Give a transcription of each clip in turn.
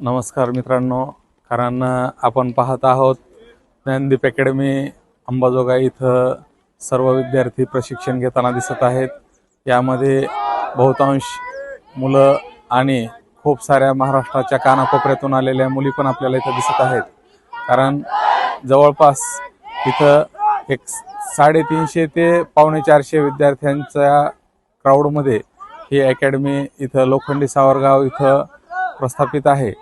नमस्कार मित्रांनो कारण आपण पाहत आहोत ज्ञानदीप अकॅडमी अंबाजोगाई इथं सर्व विद्यार्थी प्रशिक्षण घेताना दिसत आहेत. यामध्ये बहुतांश मुलं आणि खूप साऱ्या महाराष्ट्राच्या कानाकोपऱ्यातून आलेल्या मुली पण आपल्याला इथं दिसत आहेत. कारण जवळपास इथं एक साडेतीनशे ते पावणे चारशे विद्यार्थ्यांच्या क्राऊडमध्ये ही अकॅडमी इथं लोखंडी सावरगाव इथं प्रस्थापित आहे.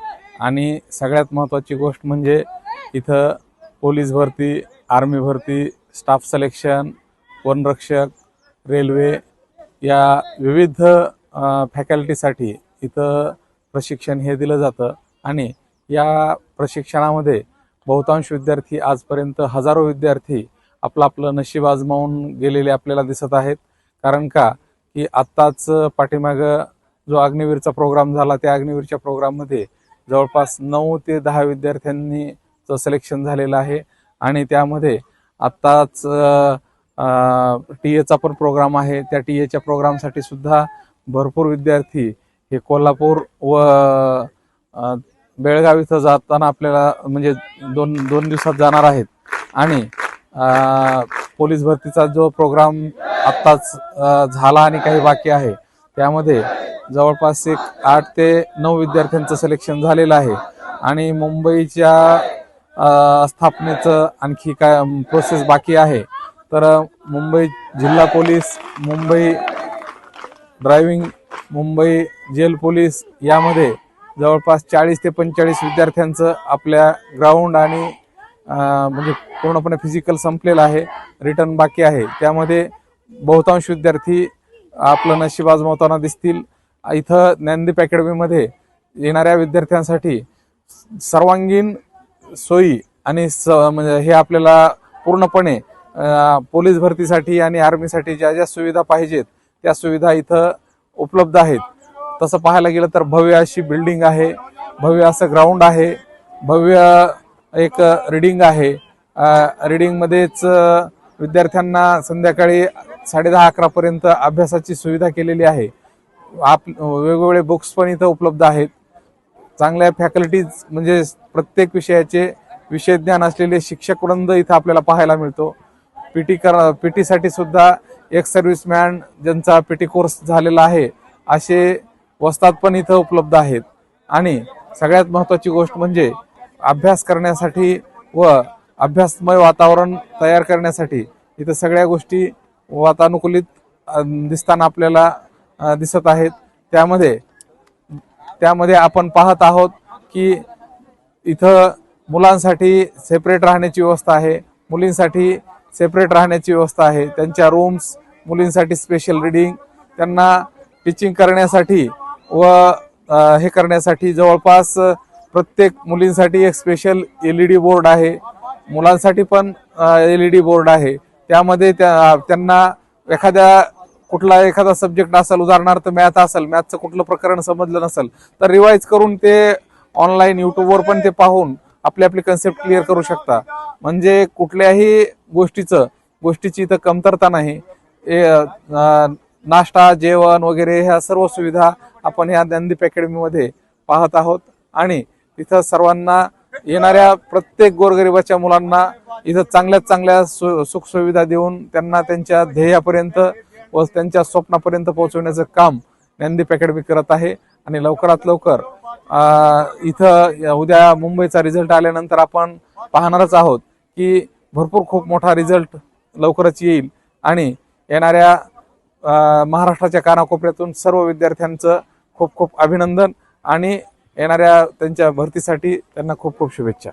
आणि सगळ्यात महत्त्वाची गोष्ट म्हणजे इथं पोलीस भरती आर्मी भरती स्टाफ सिलेक्शन वनरक्षक रेल्वे या विविध फॅकल्टीसाठी इथं प्रशिक्षण हे दिलं जातं. आणि या प्रशिक्षणामध्ये बहुतांश विद्यार्थी आजपर्यंत हजारो विद्यार्थी आपलं आपलं नशीब आजमावून गेलेले आपल्याला दिसत आहेत. कारण का? की आत्ताच पाठीमागं जो अग्निवीरचा प्रोग्राम झाला त्या अग्निवीरच्या प्रोग्राममध्ये जवळपास नऊ ते दहा विद्यार्थ्यांनीचं सिलेक्शन झालेलं आहे. आणि त्यामध्ये आत्ताच टी एचा पण प्रोग्राम आहे. त्या टी एच्या प्रोग्रामसाठी सुद्धा भरपूर विद्यार्थी हे कोल्हापूर व बेळगाव इथं जाताना आपल्याला म्हणजे दोन दोन दिवसात जाणार आहेत. आणि पोलीस भरतीचा जो प्रोग्राम आत्ताच झाला आणि काही बाकी आहे त्यामध्ये जवळपास एक आठ ते नऊ विद्यार्थ्यांचं सिलेक्शन झालेलं आहे. आणि मुंबईच्या स्थापनेचं आणखी काय प्रोसेस बाकी आहे. तर मुंबई जिल्हा police Mumbai driving Mumbai jail police यामध्ये जवळपास चाळीस ते पंचेचाळीस विद्यार्थ्यांचं आपल्या ग्राउंड आणि म्हणजे पूर्णपणे फिजिकल संपलेलं आहे रिटर्न बाकी आहे. त्यामध्ये बहुतांश विद्यार्थी आपलं नशीब आजमावताना दिसतील. इथं ज्ञानदीप अकॅडमीमध्ये येणाऱ्या विद्यार्थ्यांसाठी सर्वांगीण सोयी आणि स म्हणजे हे आपल्याला पूर्णपणे पोलीस भरतीसाठी आणि आर्मीसाठी ज्या ज्या सुविधा पाहिजेत त्या सुविधा इथं उपलब्ध आहेत. तसं पाहायला गेलं तर भव्य अशी बिल्डिंग आहे भव्य असं ग्राउंड आहे भव्य एक रिडिंग आहे. रिडिंगमध्येच विद्यार्थ्यांना संध्याकाळी साडेदहा अकरापर्यंत अभ्यासाची सुविधा केलेली आहे. आप वेगवेगळे बुक्स पण इथं उपलब्ध आहेत. चांगल्या फॅकल्टीज म्हणजे प्रत्येक विषयाचे विषय ज्ञान असलेले शिक्षक वृंद इथं आपल्याला पाहायला मिळतो. पी टी कर पी टीसाठी सुद्धा एक सर्व्हिसमॅन ज्यांचा पी टी कोर्स झालेला आहे असे वस्तात पण इथं उपलब्ध आहेत. आणि सगळ्यात महत्त्वाची गोष्ट म्हणजे अभ्यास करण्यासाठी व अभ्यासमय वातावरण तयार करण्यासाठी इथं सगळ्या गोष्टी वातानुकूलित दिसताना आपल्याला दिसत आहेत. त्यामध्ये त्यामध्ये आपण पाहत आहोत की इथं मुलांसाठी सेपरेट राहण्याची व्यवस्था आहे. मुलींसाठी सेपरेट राहण्याची व्यवस्था आहे. त्यांच्या रूम्स मुलींसाठी स्पेशल रिडिंग त्यांना टीचिंग करण्यासाठी व हे करण्यासाठी जवळपास प्रत्येक मुलींसाठी एक special L E D board आहे. मुलांसाठी पण एल ई डी बोर्ड आहे. त्यामध्ये त्या त्यांना एखाद्या कुठला एखादा सब्जेक्ट असेल उदाहरणार्थ मॅथ असेल मॅथचं कुठलं प्रकरण समजलं नसेल तर रिवाईज करून ते ऑनलाईन युट्यूबवर पण ते पाहून आपली आपली कन्सेप्ट क्लिअर करू शकता. म्हणजे कुठल्याही गोष्टीचं गोष्टीची इथं कमतरता नाही. ए- नाश्ता जेवण वगैरे ह्या सर्व सुविधा आपण ह्या ज्ञानदीप अकॅडमीमध्ये पाहत आहोत. आणि तिथं सर्वांना येणाऱ्या प्रत्येक गोरगरिबाच्या मुलांना इथं चांगल्यात चांगल्या सु सुखसुविधा देऊन त्यांना त्यांच्या ध्येयापर्यंत व त्यांच्या स्वप्नापर्यंत पोहोचवण्याचं काम ज्ञानदीप अकॅडमी करत आहे. आणि लवकरात लवकर इथं उद्या मुंबईचा रिझल्ट आल्यानंतर आपण पाहणारच आहोत की भरपूर खूप मोठा रिझल्ट लवकरच येईल. आणि येणाऱ्या महाराष्ट्राच्या कानाकोपऱ्यातून सर्व विद्यार्थ्यांचं खूप खूप अभिनंदन आणि येणाऱ्या त्यांच्या भरतीसाठी त्यांना खूप खूप शुभेच्छा.